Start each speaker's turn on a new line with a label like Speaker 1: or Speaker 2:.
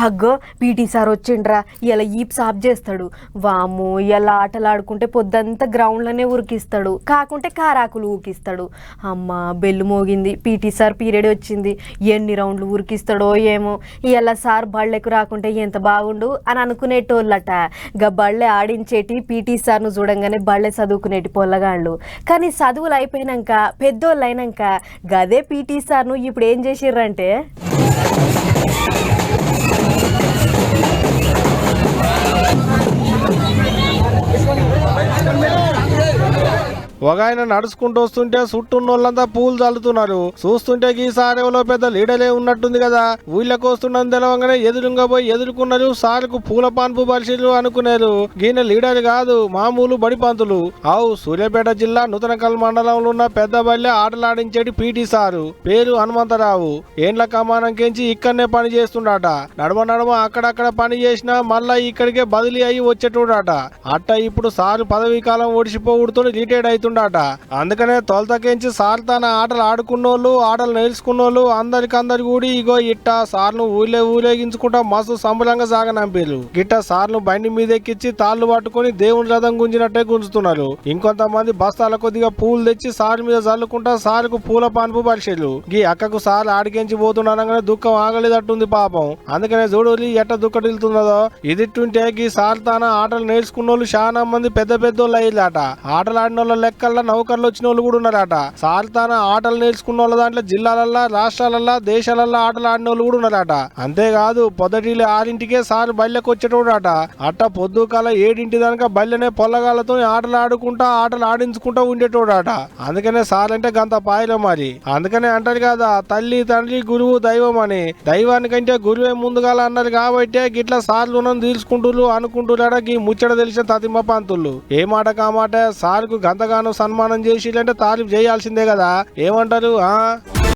Speaker 1: హగ్గో PT sir వచ్చిండ్రా ఇలా ఈప్ సాఫ్ చేస్తాడు. వాము ఇలా ఆటలాడుకుంటే పొద్దంతా గ్రౌండ్లోనే ఉరికిస్తాడు. కాకుంటే కారాకులు ఊకిస్తాడు. అమ్మ బెల్లు మోగింది. పీటీ సార్ పీరియడ్ వచ్చింది. ఎన్ని రౌండ్లు ఉరికిస్తాడో ఏమో. ఇలా సార్ బళ్ళెకు రాకుంటే ఎంత బాగుండు అని అనుకునేటోళ్ళట. గా బళ్ళె ఆడించేటి పీటీ సార్ను చూడంగానే బళ్ళె చదువుకునేటి పొల్లగాళ్ళు. కానీ చదువులు అయిపోయినాక పెద్దోళ్ళు అయినాక గదే పీటీ సార్ను ఇప్పుడు ఏం చేసిర్రంటే? Thank you.
Speaker 2: ఒక ఆయన నడుచుకుంటూ వస్తుంటే చుట్టూన్న వాళ్ళంతా పూలు చల్లుతున్నారు. చూస్తుంటే ఈసారి ఎవరో పెద్ద లీడరే ఉన్నట్టుంది కదా. ఊళ్ళకు వస్తున్నది తెలవంగానే ఎదురుగా పోయి ఎదుర్కొన్నారు. సార్కు పూల పాన్పు పరిశీలు అనుకున్నారు. ఈయన లీడర్ కాదు మామూలు బడిపంతులు ఆవు సూర్యాపేట జిల్లా నూతనకల్ మండలంలో ఉన్న పెద్ద బల్లె ఆటలాడించేటి పీటీ సారు. పేరు హనుమంతరావు. ఏండ్ల కమానం కెంచి ఇక్కడనే పని చేస్తుండట. నడమ నడమ అక్కడక్కడ పని చేసినా మళ్ళా ఇక్కడికే బదిలీ అయ్యి వచ్చేటోడట. అట్ట ఇప్పుడు సారు పదవీ కాలం ఓడిసిపోవుడుతో రిటైర్డ్ అవుతుండట అందుకనే తొలతకించి సార్ తన ఆటలు ఆడుకున్నోళ్ళు ఆటలు నేర్చుకున్నోళ్ళు అందరికందరు కూడి ఇగో ఇట్ట సార్ను ఊళ్ళే ఊరేగించుకుంటా మస్తు సంబలంగా సాగనంపారు గిట్ట సార్ను బండి మీద ఎక్కించి తాళ్ళు పట్టుకొని దేవుని రథం గుంజినట్టే గుంజుతున్నారు. ఇంకొంతమంది బస్తాల కొద్దిగా పూలు తెచ్చి సార్ మీద చల్లుకుంటా సార్కు పూల పాన్పు పరిశీలు గీ అక్కకు సార్ ఆడికించి పోతున్నానగానే దుఃఖం ఆగలేదట్టుంది పాపం. అందుకనే చూడు ఎట్ట దుఃఖటిల్తున్నదో ఇదిట్టుంటే గీ సార్ తన ఆటలు నేర్చుకున్న వాళ్ళు చాలా మంది పెద్ద పెద్దోళ్ళు అయ్యారట ఆటలు ఆడిన వాళ్ళ లెక్కల్లో నౌకర్లు వచ్చిన వాళ్ళు కూడా ఉన్నారట. సార్ తన ఆటలు నేర్చుకున్న వాళ్ళ దాంట్లో జిల్లాలల్లా రాష్ట్రాలల్లా దేశాలల్లా ఆటలు ఆడిన వాళ్ళు కూడా ఉన్నారట. అంతేకాదు పొదటిలో ఆరింటికే సార్ బల్లెకి వచ్చేటోడట. అట్ట పొద్దుకాల ఏడింటి దానిక బల్లెనే పొల్లగాళ్ళతో ఆటలు ఆడుకుంటా ఆటలు ఆడించుకుంటా ఉండేటోడట. అందుకనే సార్ అంటే గంత పాయలో మరి. అందుకనే అంటారు కదా తల్లి తండ్రి గురువు దైవం అని. దైవానికంటే గురువే ముందుగాల అన్నారు కాబట్టి గిట్ల సార్లు రుణం తీర్చుకుంటున్నారు అనుకుంటున్నాడ గీ ముచ్చట తెలిసిన తతిమ్మ పంతులు. ఏ మాట? కామాట సార్కు గంతగా సన్మానం చేసి అంటే తారీఫ్ చేయాల్సిందే కదా. ఏమంటారు ఆ?